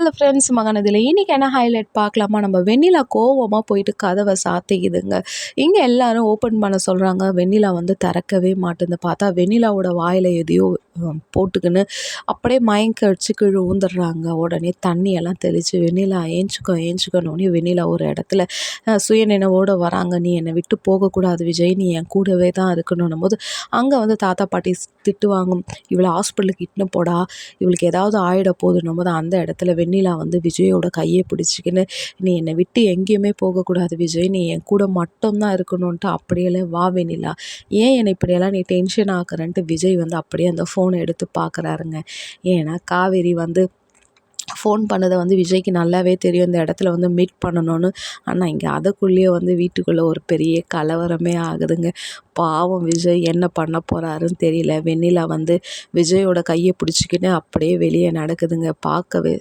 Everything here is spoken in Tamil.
ஹலோ ஃப்ரெண்ட்ஸ் மகனதில் இன்றைக்கி என்ன ஹைலைட் பார்க்கலாமா? நம்ம வெண்ணிலா கோவமாக போயிட்டு கதவை சாத்திக்குதுங்க. இங்கே எல்லாரும் ஓப்பன் பண்ண சொல்கிறாங்க வெண்ணிலா வந்து திறக்கவே மாட்டேங்குது பார்த்தா வெண்ணிலாவோட வாயில் எதையோ போட்டுக்கின்னு அப்படியே மயங்க அடிச்சு கீழே ஊந்துடுறாங்க உடனே தண்ணியெல்லாம் தெளித்து வெண்ணிலா ஏஞ்சிக்கோ ஏஞ்சிக்கணுன்னே வெண்ணிலா ஒரு இடத்துல சுயநினைவோடு வராங்க. நீ என்னை விட்டு போகக்கூடாது விஜய். நீ என் கூடவே தான் இருக்கணும் போது அங்கே வந்து தாத்தா பாட்டி திட்டுவாங்க. இவளை ஹாஸ்பிட்டலுக்கு இட்டுன்னு போடா. இவளுக்கு ஏதாவது ஆகிட போதுன்னும் போது அந்த இடத்துல வெண்ணிலா வந்து விஜயோட கையை பிடிச்சிக்கின்னு நீ என்னை விட்டு எங்கேயுமே போகக்கூடாது விஜய். நீ என் கூட மட்டும்தான் இருக்கணுன்ட்டு அப்படியெல்லாம் வா வெண்ணிலா. ஏன் என்னை இப்படியெல்லாம் நீ டென்ஷன் ஆக்குறன்ட்டு? விஜய் வந்து அப்படியே அந்த ஃபோனை எடுத்து பார்க்குறாருங்க. ஏன்னா காவேரி வந்து ஃபோன் பண்ணதை வந்து விஜய்க்கு நல்லாவே தெரியும். இந்த இடத்துல வந்து மீட் பண்ணணும்னு. ஆனால் இங்கே அதுக்குள்ளேயே வந்து வீட்டுக்குள்ளே ஒரு பெரிய கலவரமே ஆகுதுங்க. பாவம் விஜய் என்ன பண்ண போகிறாருன்னு தெரியல. வெண்ணிலா வந்து விஜயோட கையை பிடிச்சிக்கின்னு அப்படியே வெளியே நடக்குதுங்க. பார்க்கவே